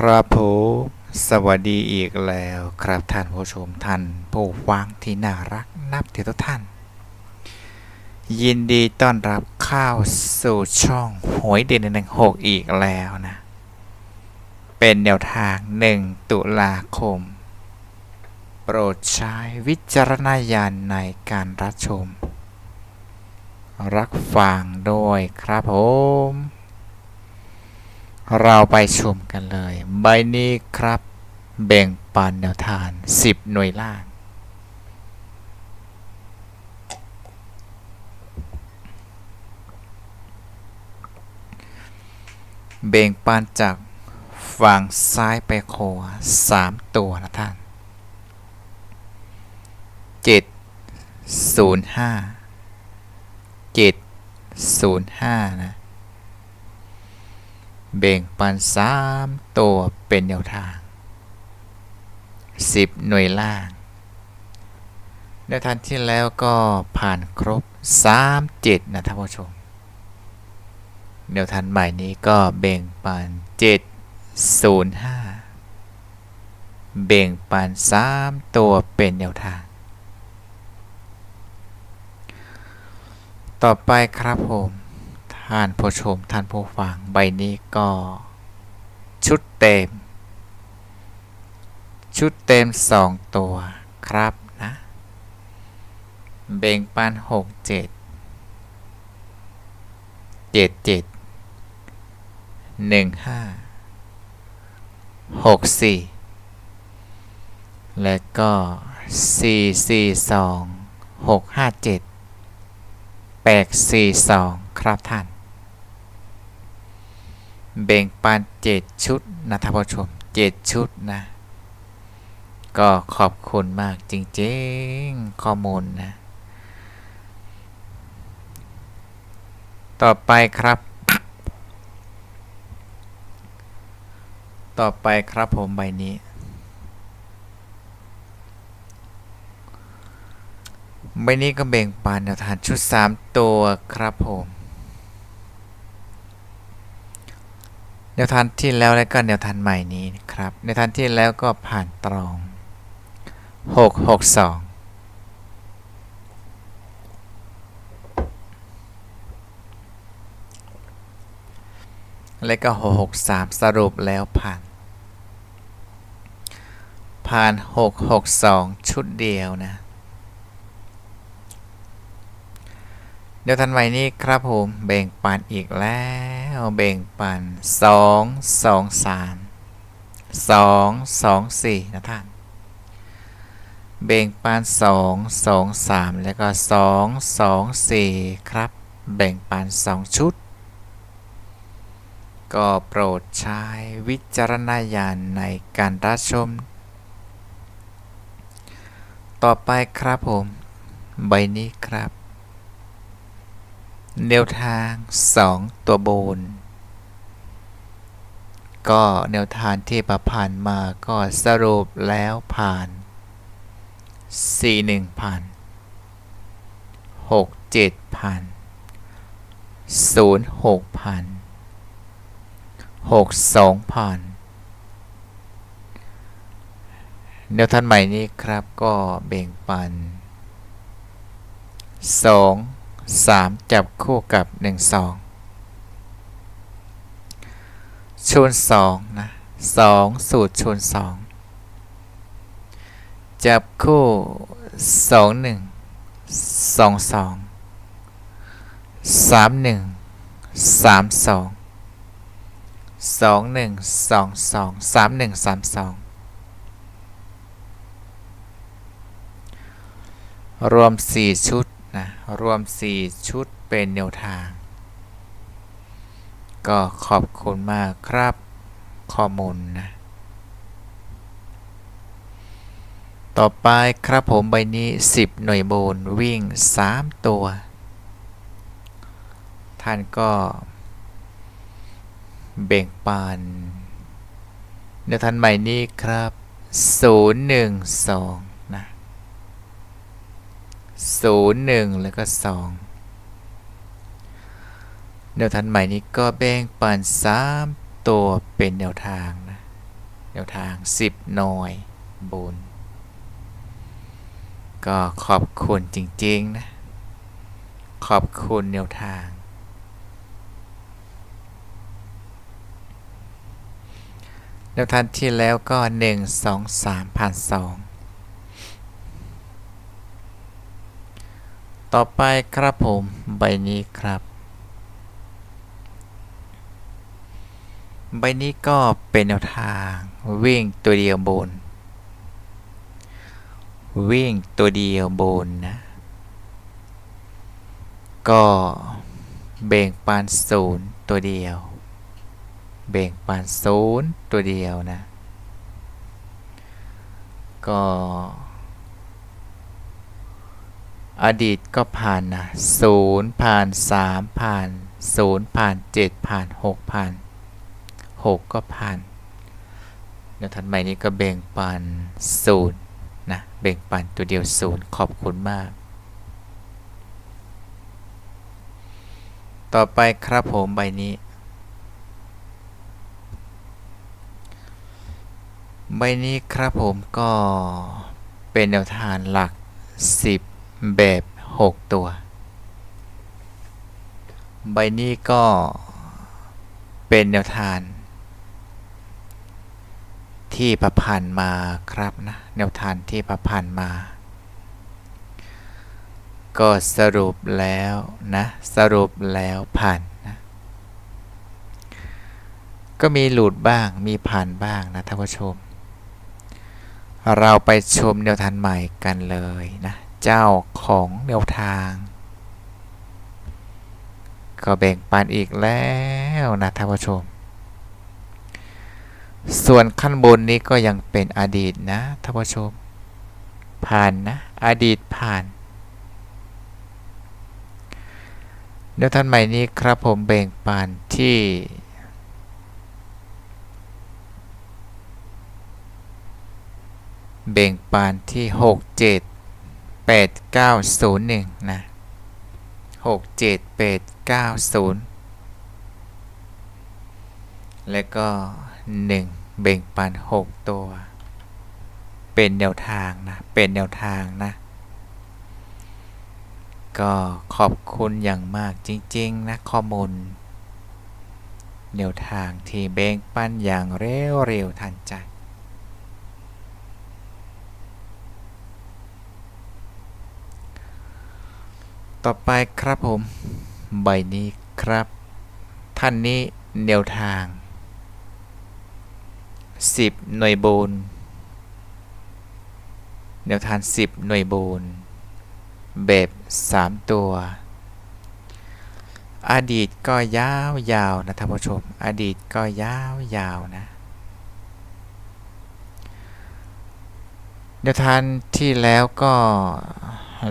ครับผมสวัสดีอีกแล้วครับท่านผู้ชมท่านผู้ฟังที่น่ารักนับถือทุกท่าน ยินดีต้อนรับเข้าสู่ช่องหวยเด่นหนึ่งหกอีกแล้วนะ เป็นแนวทางหนึ่งตุลาคม โปรดใช้วิจารณญาณในการรับชม รักฟังด้วยครับผม เราไปชมกันเลย ใบนี้ครับ แบ่งปันแนวทาน 10 หน่วยล่าง แบ่งปันจากฝั่งซ้ายไปขวา3ตัวนะท่าน 7 0 5 7 0 5 นะ แบ่งปัน3ตัวเป็นแนวทาง 10 หน่วยล่างแนวทางที่แล้วก็ผ่านครบ 3 7 นะท่านผู้ชมแนวทางใหม่นี้ก็แบ่งปัน 7 0 5แบ่งปัน3ตัวเป็นแนวทาง ต่อไปครับผม ท่านผู้ชมท่านผู้ฟังใบนี้ก็ ชุดเต็ม ชุดเต็มสองตัวครับนะ เบ่งปันหกเจ็ดเจ็ดเจ็ดหนึ่งห้าหกสี่และก็สี่สี่สองหกห้าเจ็ดแปดสี่สองครับท่าน แบ่งปัน7ชุดนะท่านผู้ชม7ชุดนะ ก็ขอบคุณมากจริงๆข้อมูลนะ ต่อไปครับ ต่อไปครับผมใบนี้ใบนี้ก็แบ่งปันแนวทางชุด 3 ตัวครับผม แนวทางที่แล้วและก็แนวทางใหม่นี้นะครับแนวทางที่แล้วก็ผ่านตรอง 662 และก็ 663 สรุปแล้วผ่าน ผ่าน 662 ชุดเดียวนะ เดี๋ยวทันใหม่นี้ครับผม แบ่งปันอีกแล้ว แบ่งปัน2 2 3 2 2 4นะท่าน แบ่งปัน2 2 3แล้วก็2 2 4ครับ แบ่งปัน2ชุด ก็โปรดใช้วิจารณญาณในการรับชม ต่อไปครับผม ใบนี้ครับ แนวทาง 2 ตัวบน ก็แนวทางที่ประผ่านมาก็สรุปแล้วผ่าน 4 1ผ่าน 6 7ผ่าน 0 6ผ่าน 6 2ผ่านแนวทางใหม่นี้ครับก็แบ่งปัน 2 3 จับคู่กับ 1 2 ชูน2นะ2 สูตรชูน2 จับคู่ 2 1 2 2 3 1 3 2 2 1 2 2 3 1 3 2 รวม 4 ชุด นะรวม 4 ชุดเป็นแนวทาง ก็ขอบคุณมากครับข้อมูลนะต่อไปครับผมใบนี้ 10 หน่วยโบนวิ่ง 3 ตัว ท่านก็แบ่งปันในทันใหม่นี้ครับ 0 1 2นะ 0 1 แล้วก็ 2 แนวทางใหม่นี้ก็แบ่งปัน 3 ตัวเป็นแนวทางนะแนวทาง 10 หน่วยบุญก็ขอบคุณจริง ๆ นะ ขอบคุณแนวทาง แนวทางที่แล้วก็ 1 2 3ผ่าน2 ต่อไปครับผมใบนี้ครับ ใบนี้ก็เป็นแนวทางวิ่งตัวเดียวบน วิ่งตัวเดียวบนนะ ก็เบ่งปานศูนย์ตัวเดียว เบ่งปานศูนย์ตัวเดียวนะ ก็ อดีตก็ผ่านนะศูนย์ผ่านสามผ่านศูนย์ผ่านเจ็ดผ่านหกผ่านหกก็ผ่านแนวทันใหม่นี้ก็เบ่งปันศูนย์นะเบ่งปันตัวเดียวศูนย์ขอบคุณมาก ต่อไปครับผมใบนี้ ใบนี้ครับผมก็เป็นแนวทางหลัก 10 แบบ 6 ตัว ใบนี้ก็เป็นแนวทางที่ประพันธ์มาครับนะแนวทางที่ประพันธ์มา ก็สรุปแล้วนะสรุปแล้วผ่านนะก็มีหลุดบ้างมีผ่านบ้างนะท่านผู้ชม เราไปชมแนวทางใหม่กันเลยนะ เจ้าของแนวทาง ก็แบ่งปันอีกแล้วนะท่านผู้ชม ส่วนขั้นบนนี้ก็ยังเป็นอดีตนะท่านผู้ชม ผ่านนะ อดีตผ่านแนวท่างใหม่นี้ครับผมแบ่งปันที่เบ่งปานที่ 6 7 8 9 0 1 นะ 6 7 8 9 0 แล้วก็ 1 เบ่งปาน6 ตัว เป็นแนวทางนะ เป็นแนวทางนะ ก็ขอบคุณอย่างมากจริง ๆ นะ ข้อมูล แนวทางที่แบ่งปันอย่างเร็ว ๆ ทันใจ ต่อไปครับผม ใบนี้ครับ ท่านนี้แนวทาง 10 หน่วยโบนแนวทาง 10 หน่วยโบนแบบ 3 ตัว อดีตก็ยาวยาวนะท่านผู้ชม อดีตก็ยาวยาวนะแนวทางที่แล้วก็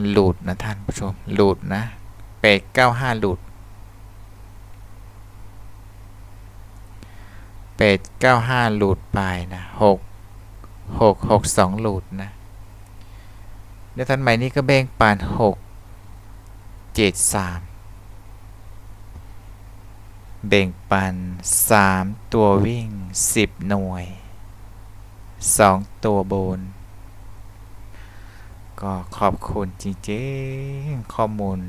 หลุดนะท่านผู้ชม หลุดนะเป็ดเก้าห้าหลุดเป็ดเก้าห้าหลุดไปนะหกหกหกสองหลุดนะเดี๋ยวท่านใหม่นี้ก็เบ่งปานหกเจ็ดสามเบ่งปันสามตัววิ่งสิบหน่วยสองตัวบน ก็ขอบคุณจริงๆ ข้อมูล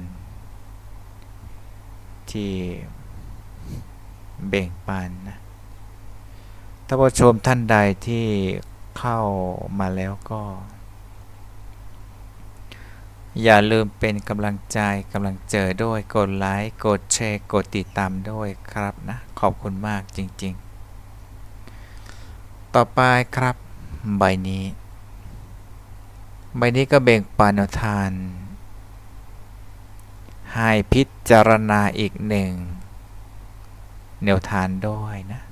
ที่เบ่งปันนะท่านผู้ชมท่านใดที่เข้ามาแล้วก็ อย่าลืมเป็นกำลังใจกำลังเจอด้วย กดไลค์ กดแชร์ กดติดตามด้วยครับนะ ขอบคุณมากจริงๆ ต่อไปครับ ใบนี้ ใบนี้ก็เบ่งปานทาน ให้พิจารณาอีกหนึ่งแนวทานด้วยนะ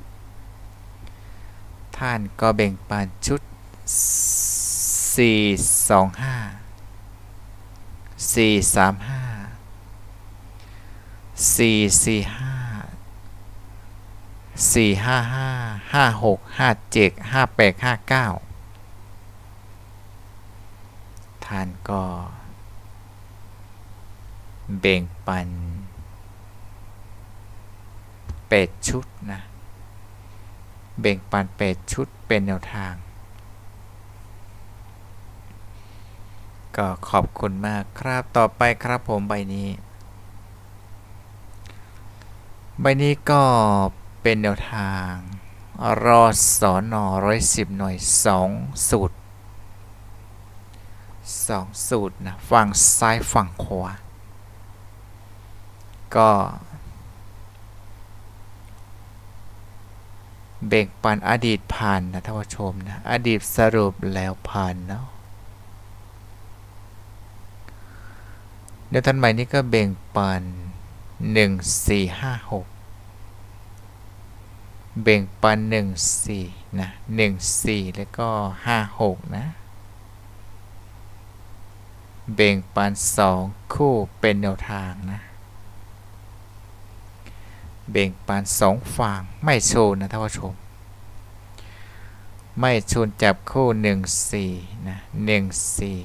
ท่านก็เบ่งปานชุด 4 2 5 4 3 5 445 455 56 57 58 59 5 4 5 5 5 6 5 7 5 8 5 9 ท่านก็ เบ่งปัน เป็ดชุดนะ เบ่งปันเป็ดชุดเป็นแนวทาง ก็ขอบคุณมากครับต่อไปครับผมใบนี้ ใบนี้ก็เป็นแนวทางรอสอนอร้อยสิบหน่วยสองสูตร สองสูตรนะฝั่งซ้ายฝั่งขวาก็เบ่งปันอดีตผ่านนะท่านผู้ชมนะอดีตสรุปแล้วผ่านเนาะเดี๋ยวท่านใหม่นี้ก็เบ่งปันหนึ่งสี่ห้าหกเบ่งปันหนึ่งสี่นะหนึ่งสี่แล้วก็ห้าหกนะ เบ่งปันสองคู่เป็นแนวทางนะเบ่งปันสองฝั่งไม่ชว์นะท่านผู้ชม ไม่ชนจับคู่หนึ่งสี่นะหนึ่งสี่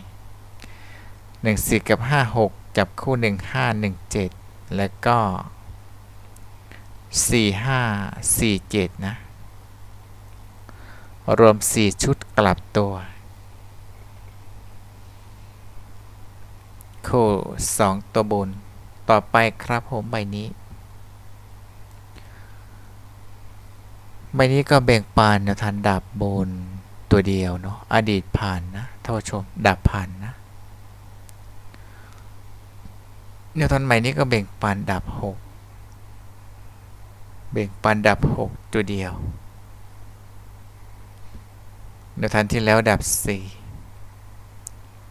หนึ่งสี่กับห้าหกจับคู่หนึ่งห้าหนึ่งเจ็ดแล้วก็สี่ห้าสี่เจ็ดนะ รวมสี่ชุดกลับตัว คู่สองตัวบน ต่อไปครับผมใบนี้ ใบนี้ก็แบ่งปานแนวทางดับบนตัวเดียวเนาะอดีตผ่านนะท่านผู้ชม ดับผ่านนะแนวทางใหม่นี้ก็แบ่งปันดับหกเบ่งปันดับหกตัวเดียวแนวทางที่แล้วดับสี่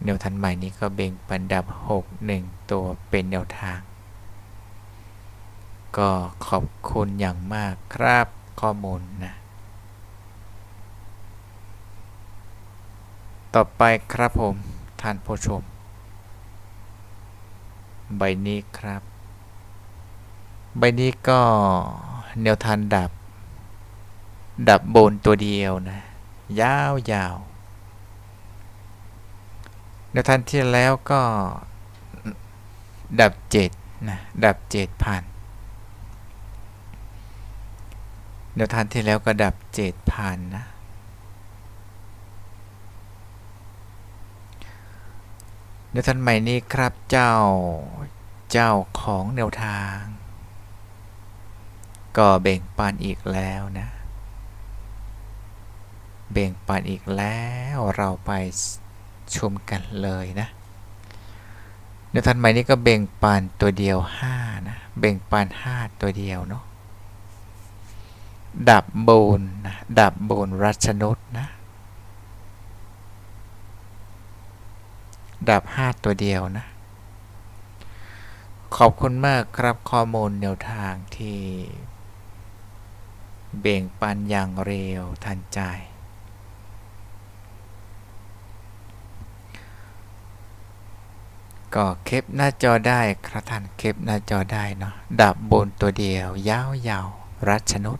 แนวทางใหม่นี้ก็เบ่งปันดับหกหนึ่งตัวเป็นแนวทาง ก็ขอบคุณอย่างมากครับข้อมูลนะ ต่อไปครับผมท่านผู้ชม ใบนี้ครับ ใบนี้ก็แนวทางดับ ดับบนตัวเดียวนะ ยาวยาว แนวทางที่แล้วก็ดับเจ็ดนะดับเจ็ดผ่านแนวทางที่แล้วก็ดับเจ็ดผ่านนะแนวทางใหม่นี้ครับเจ้าเจ้าของแนวทาง ก็เบ่งปันอีกแล้วนะเบ่งปันอีกแล้วเราไป ชมกันเลยนะในทันใหม่นี้ก็เบ่งปันตัวเดียว5นะเบ่งปัน5 ตัวเดียวเนาะดับโบนนะดับโบนรัชนุษนะดับ 5 ตัวเดียวนะ ขอบคุณมากครับข้อมูลแนวทางที่ เบ่งปันอย่างเร็วทันใจ ก็เคปหน้าจอได้ครับท่านเคปหน้าจอได้เนาะดับบนตัวเดียวยาวๆรัชนุษ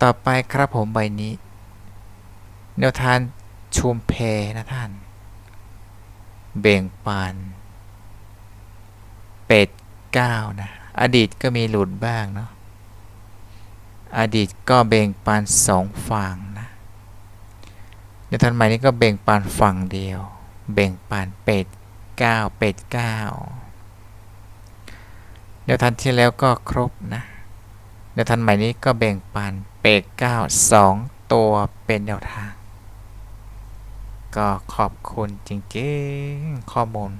ต่อไปครับผมใบนี้ แนวทานชุมเพนะท่าน เบ่งปันเป็ดก้านะ อดีตก็มีหลุดบ้างเนาะอดีตก็เบ่งปานสองฝั่งนะในวทันใหม่นี้ก็เบ่งปานฝั่งเดียว เบ่งปานเป็ดเก้าเป็ดเก้าเดี๋ยวทันที่แล้วก็ครบนะเดี๋ยวทันใหม่นี้ก็เบ่งปานเป็ดเก้าสองตัวเป็นแนวทาง ก็ขอบคุณจริงๆข้อมูล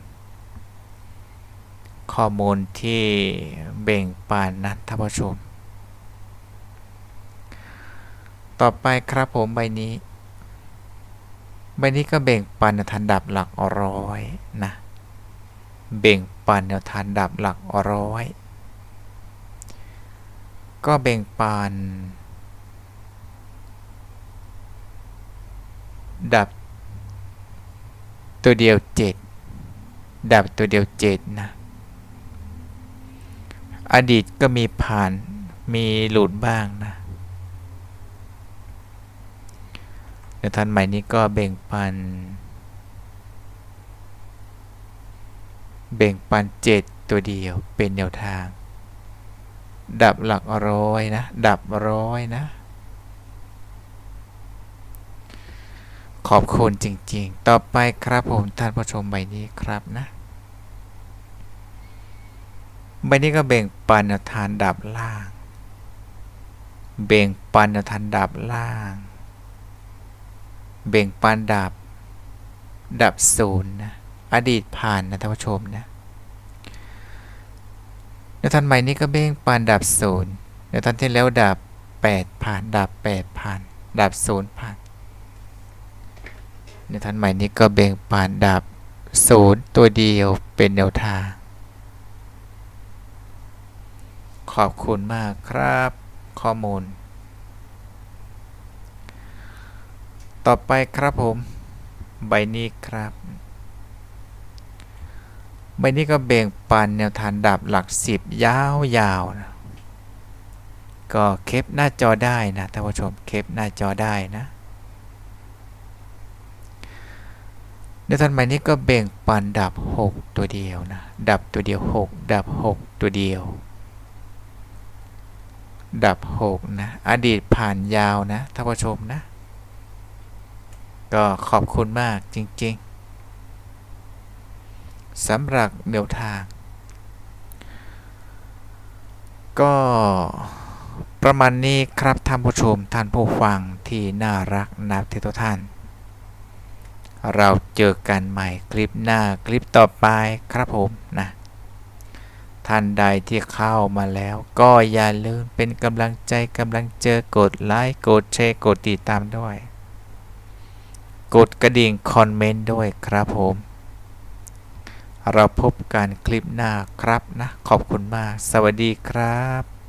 ข้อมูลที่เบ่งปานนะท่านผู้ชม ต่อไปครับผมใบนี้ ใบนี้ก็เบ่งปันแนวทางดับหลักร้อยนะ เบ่งปันแนวทางดับหลักร้อย ก็เบ่งปัน ดับตัวเดียวเจ็ดดับตัวเดียวเจ็ดนะ อดีตก็มีผ่านมีหลุดบ้างนะ ในทันใหม่นี้ก็เบ่งปัน เบ่งปันเจ็ดตัวเดียวเป็นแนวทาง ดับหลักร้อยนะ ดับร้อยนะ ขอบคุณจริงๆ ต่อไปครับผมท่านผู้ชมใบนี้ครับนะใบนี้ก็เบ่งปันแนวทานดับล่าง เบ่งปันแนวทานดับล่าง เบ่งปันดับ ดับศูนย์นะอดีตผ่านนะท่านผู้ชมนะในทันใหม่นี้ก็เบ่งปันดับศูนย์ในทันที่แล้วดับแปดผ่าน ดับแปดผ่าน ดับศูนย์ผ่านในทันใหม่นี้ก็เบ่งปันดับศูนย์ตัวเดียวเป็นแนวทาง ขอบคุณมากครับข้อมูล ต่อไปครับผม ใบนี้ครับ ใบนี้ก็เบ่งปันแนวทางดับหลักสิบยาวๆนะก็เคปหน้าจอได้นะท่านผู้ชมเคปหน้าจอได้นะแนวทางใบนี้ก็เบ่งปันดับ 6 ตัวเดียวนะดับตัวเดียว 6 ดับ 6 ตัวเดียว ดับ 6 นะ อดีตผ่านยาวนะท่านผู้ชมนะ ก็ขอบคุณมากจริง ๆสำหรับแนวทาง ก็ประมาณนี้ครับท่านผู้ชมท่านผู้ฟังที่น่ารักนับที่ทุกท่าน เราเจอกันใหม่คลิปหน้าคลิปต่อไปครับผมนะท่านใดที่เข้ามาแล้วก็อย่าลืมเป็นกำลังใจกำลังเจอกดไลค์กดแชร์กดติดตามด้วย กดกระดิ่งคอมเมนต์ด้วยครับผม เราพบกันคลิปหน้าครับนะ ขอบคุณมาก สวัสดีครับ